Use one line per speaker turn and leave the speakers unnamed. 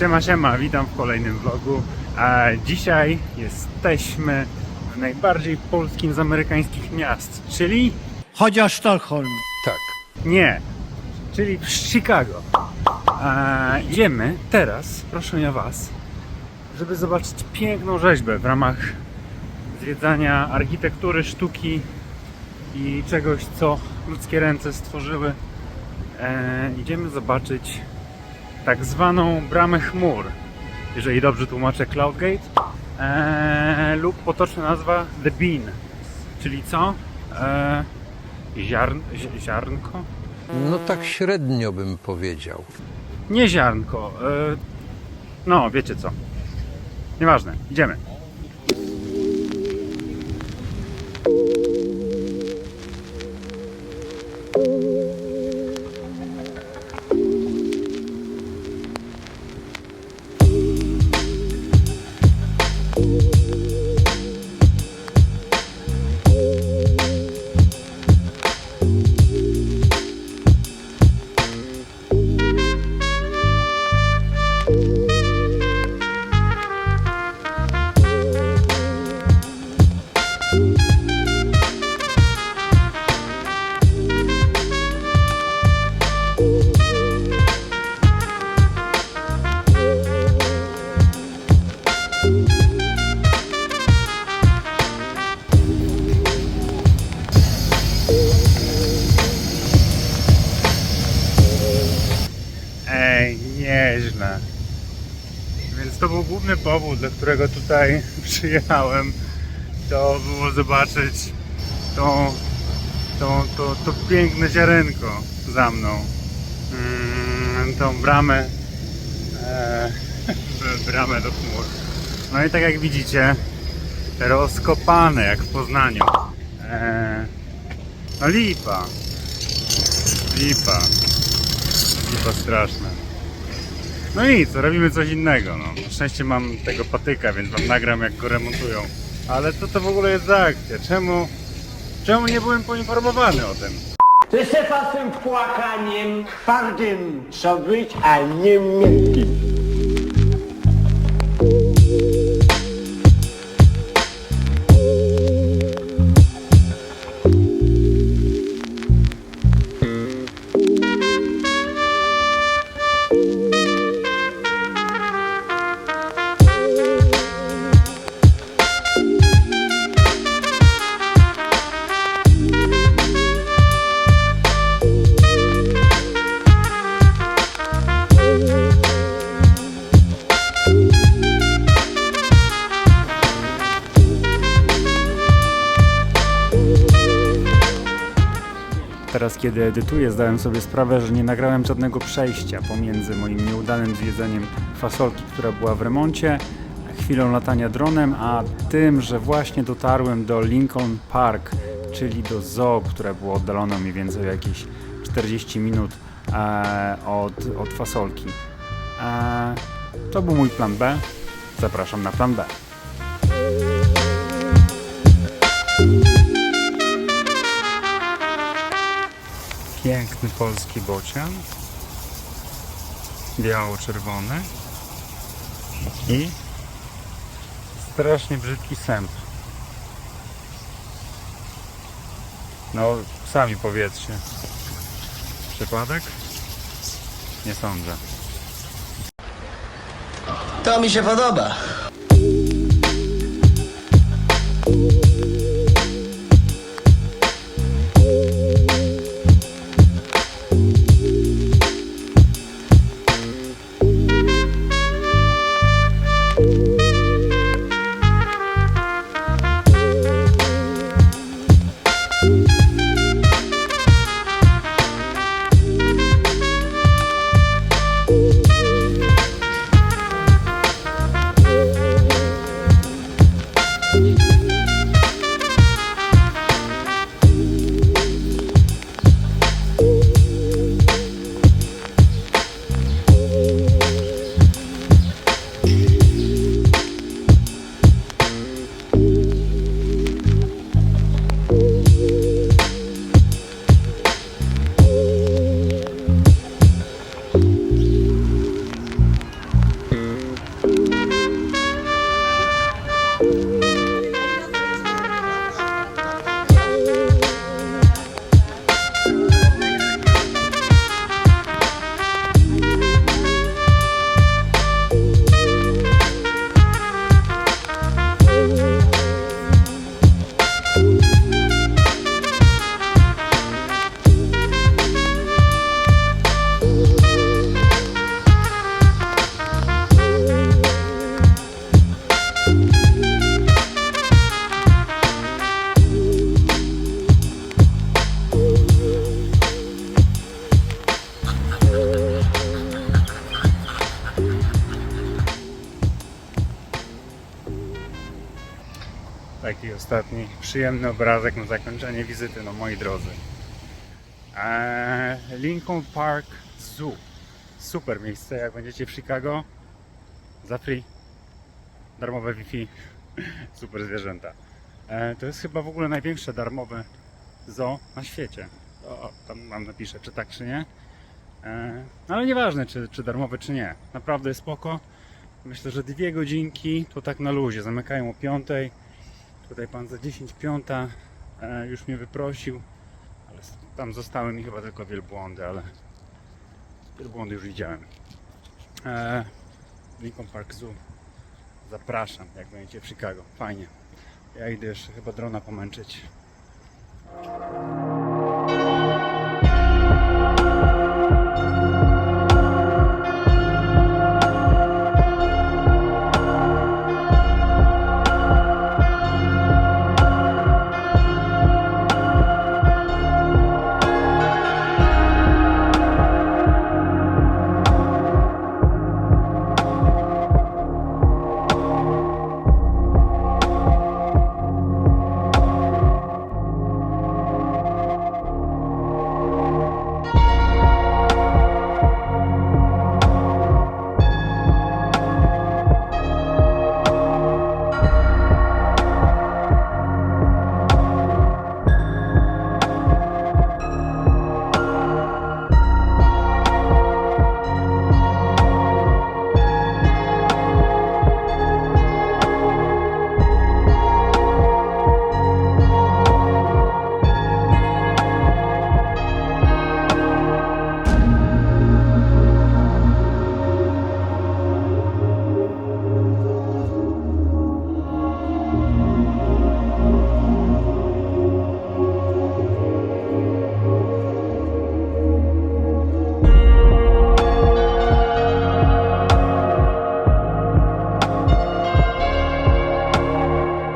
Siema, siema, witam w kolejnym vlogu. A dzisiaj jesteśmy w najbardziej polskim z amerykańskich miast, czyli
Chociaż Sztokholm.
Tak.
nie, czyli w Chicago. A idziemy teraz, proszę ja Was, żeby zobaczyć piękną rzeźbę w ramach zwiedzania architektury, sztuki i czegoś, co ludzkie ręce stworzyły. E, idziemy zobaczyć tak zwaną bramę chmur, jeżeli dobrze tłumaczę Cloudgate, e, lub potoczna nazwa The Bean, czyli co? E, ziarn, zi- ziarnko?
No tak średnio bym powiedział.
Nie ziarnko. E, no, wiecie co. Nieważne, idziemy. Ej, Więc to był główny powód, dla którego tutaj przyjechałem. To było zobaczyć to, to, to, to piękne ziarenko za mną. Mm, tą bramę. E, bramę do chmur. No i tak jak widzicie, rozkopane jak w Poznaniu. E, no lipa. Lipa. Lipa straszna. No co, robimy coś innego. No. Na szczęście mam tego patyka, więc wam nagram jak go remontują. Ale co to w ogóle jest za akcja? Czemu, czemu nie byłem poinformowany o tym?
Wysypa tym płakaniem twardym co być, a nie miękkim.
Teraz, kiedy edytuję, zdałem sobie sprawę, że nie nagrałem żadnego przejścia pomiędzy moim nieudanym zwiedzeniem fasolki, która była w remoncie, chwilą latania dronem, a tym, że właśnie dotarłem do Lincoln Park, czyli do zoo, które było oddalone mniej więcej jakieś 40 minut e, od, od fasolki. E, to był mój plan B. Zapraszam na plan B. Piękny polski bocian. Biało-czerwony. I strasznie brzydki sęp. No, sami powiedzcie. Przypadek? Nie sądzę.
To mi się podoba.
Taki ostatni przyjemny obrazek na zakończenie wizyty, no moi drodzy. Eee, Lincoln Park Zoo. Super miejsce, jak będziecie w Chicago. Za free. Darmowe Wi-Fi. Super zwierzęta. Eee, to jest chyba w ogóle największe darmowe zoo na świecie. O, tam mam napiszę, czy tak, czy nie. Eee, ale nieważne, czy, czy darmowe, czy nie. Naprawdę jest spoko. Myślę, że dwie godzinki to tak na luzie. Zamykają o piątej. Tutaj pan za 10 piąta e, już mnie wyprosił. Ale tam zostały mi chyba tylko wielbłądy, ale wielbłądy już widziałem. E, Lincoln Park Zoo. Zapraszam, jak będziecie w Chicago. Fajnie. Ja idę jeszcze chyba drona pomęczyć.